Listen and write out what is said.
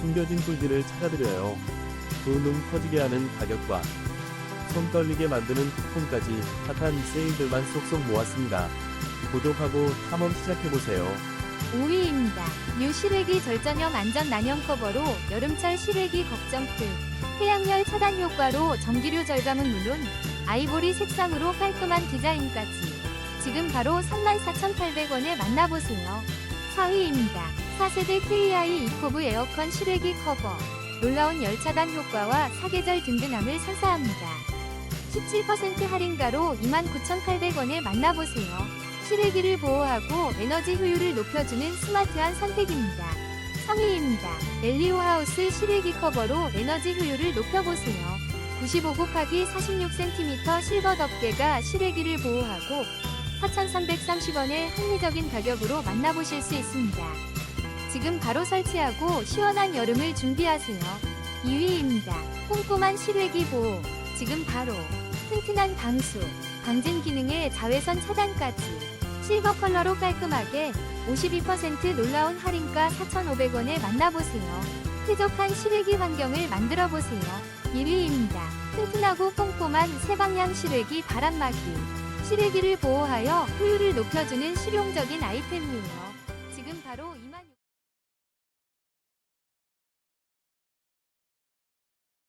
숨겨진 꿀들을 찾아드려요. 두눈 커지게 하는 가격과 손 떨리게 만드는 쿠폰까지 핫한 세일들만 쏙쏙 모았습니다. 구독하고 탐험 시작해보세요. 5위입니다. 뉴 실외기 절전형 안전 난형 커버로 여름철 실외기 걱정 풀. 태양열 차단 효과로 전기료 절감은 물론 아이보리 색상으로 깔끔한 디자인까지. 지금 바로 34,800원에 만나보세요. 4위입니다. 4세대 KI 이코브 에어컨 실외기 커버. 놀라운 열차단 효과와 사계절 든든함을 선사합니다. 17% 할인가로 29,800원에 만나보세요. 실외기를 보호하고 에너지 효율을 높여주는 스마트한 선택입니다. 3위입니다. 엘리오 하우스 실외기 커버로 에너지 효율을 높여보세요. 95 곱하기 46cm 실버 덮개가 실외기를 보호하고 4,330원의 합리적인 가격으로 만나보실 수 있습니다. 지금 바로 설치하고 시원한 여름을 준비하세요. 2위입니다. 꼼꼼한 실외기 보호. 지금 바로 튼튼한 방수, 방진 기능의 자외선 차단까지 실버 컬러로 깔끔하게 52% 놀라운 할인가 4,500원에 만나보세요. 쾌적한 실외기 환경을 만들어 보세요. 1위입니다. 튼튼하고 꼼꼼한 세방향 실외기 바람막이. 실외기를 보호하여 효율을 높여주는 실용적인 아이템이에요. 지금 바로 2만